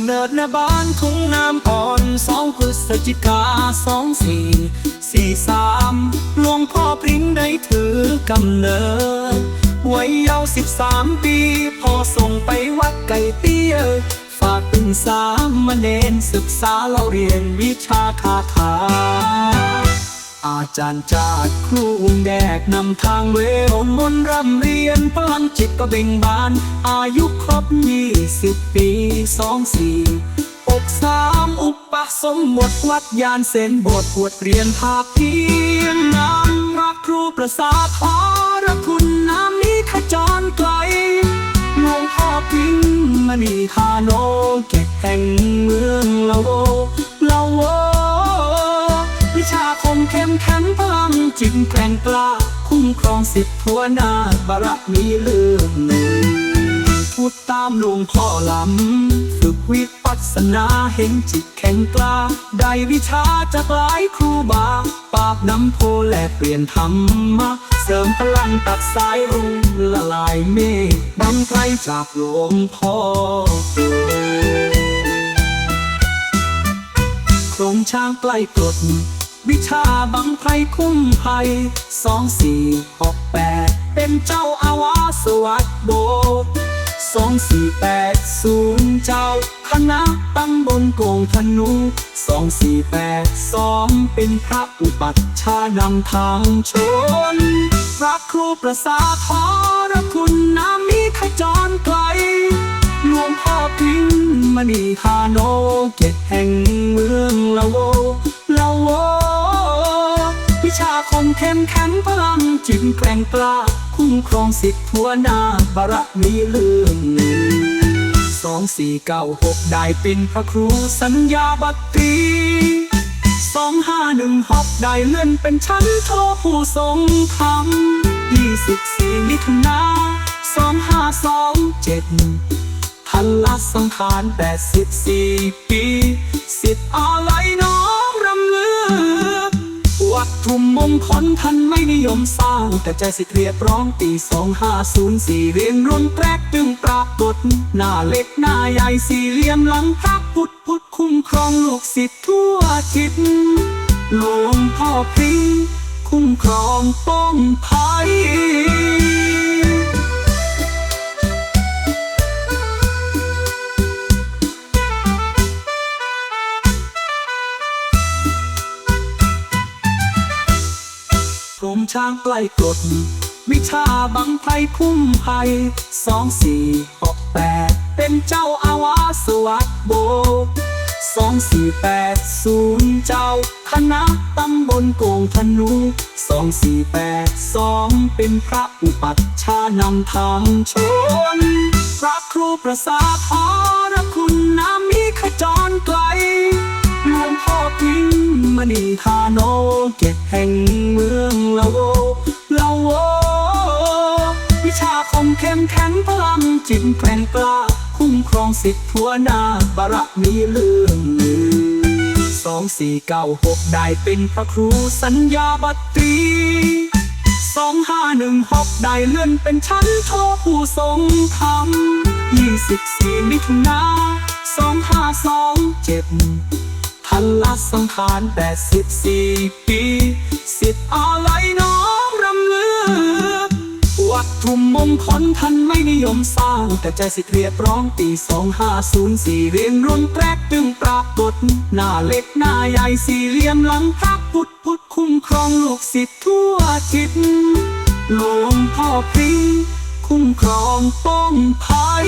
ำเนิดณบ้านคุ้งน้ำอ่อนสองพฤศจิกาสองสี่สี่สามหลวงพ่อพริ้งได้ถือกำเนิดวัยเยาว์สิบสามปี พอส่งไปวัดไก่เตี้ย ฝากเป็นสามเณรศึกษาเราเรียนวิชาคาถา อาจารย์จาดครูองแดกนำทางเวลมนร่ำเรียนพลังจิตก็เบ่งบาน อายุครบยี่สิบปีสองสี่อกสามอุปสมบทวัดยานเซนบทบวดเรียนภาคเพียงนำรักครูประสาทพอรคุณน้ำนี้ขจรไกลหลวงพ่อพิงมณีคาโนเก็บแห่งเมืองเราเราโว เข้มแข็งพลังจิตแกร่งกล้า คุ้มครองสิทธิหัวหน้าบารมีเรื่องหนึ่งพูดตามหลวงพ่อลำ ฝึกวิปัสสนาเห็นจิตแข็งกล้า ได้วิชาจากหลายครูบา ปราบน้ำโพแลเปลี่ยนธรรมะ เสริมพลังตัดสายรุ่งละลายเมฆบังไกลจากหลวงพ่อโครงช้างใกล้กรด วิชาบังไพรคุ้มภัยสองสี่หกแปดเป็นเจ้าอาวาสวัดโบสองสี่แปดศูนย์เจ้าคณะตั้งบนโกงธนูสองสี่แปดสองเป็นพระอุปัชฌาย์นำทางชนพระครูประสาทรคุณน้ำมีขจรไกลหลวงพ่อพิงมณีคาโนเกต ชาคมเข้มแข็งพลังจิตแกร่งกล้า คุ้มครองสิทธิทั่วหน้าบารมีเรื่องหนึ่งสองสี่เก้าหกได้เป็นพระครูสัญญาบัตรีสองห้าหนึ่งหกได้เลื่อนเป็นชั้นโทผู้ทรงธรรมยี่สิบสี่มิถุนาสองห้าสองเจ็ดทันละสังขารแปดสิบสี่ปีสิทธิ์อะไมมงคลท่านไม่นิยมสร้าง แต่ใจสิเรียบร้องปี 2504 เรียนรุ่นแรกตึงปรากฏหน้าเล็กหน้าใหญ่สี่เหลี่ยมหลังพระพุทธพุทธคุ้มครองลูกศิษย์ทั่วทิศหลวงพ่อพิงคุ้มครองป้องภัย กรมช้างใกล้กด วิชาบังไพรคุ้มภัยสองสี่หกแปดเป็นเจ้าอาวาสวัดโบสองสี่แปดศูนย์เจ้าคณะตำบลโกงธนูสองสี่แปดสองเป็นพระอุปัชฌานำทางชน พระครูประสาทพรคุณน้ำมีขจรก พลังจิตแกร่งกล้า คุ้มครองสิทธิทั่วหน้าบารมีเรื่องหนึ่งสองสี่เก้าหกได้เป็นพระครูสัญญาบัตรีสองห้าหนึ่งหกได้เลื่อนเป็นชั้นโทผู้ทรงธรรมยี่สิบสี่มิถุนาสองห้าสองเจ็ดทันละสังขารแปดสิบสี่ปี สิทธิ์อะไรน้อมรำเลือ วัดทุ่มมงคลท่านไม่นิยมสร้าง แต่ใจสิเรียบร้องปี 2504 เรียนรุ่นแรกตึงปรากฏหน้าเล็กหน้าใหญ่สี่เหลี่ยมหลังพระพุทธพุทธคุ้มครองลูกศิษย์ทั่วทิศหลวงพ่อพิงคุ้มครองป้องภัย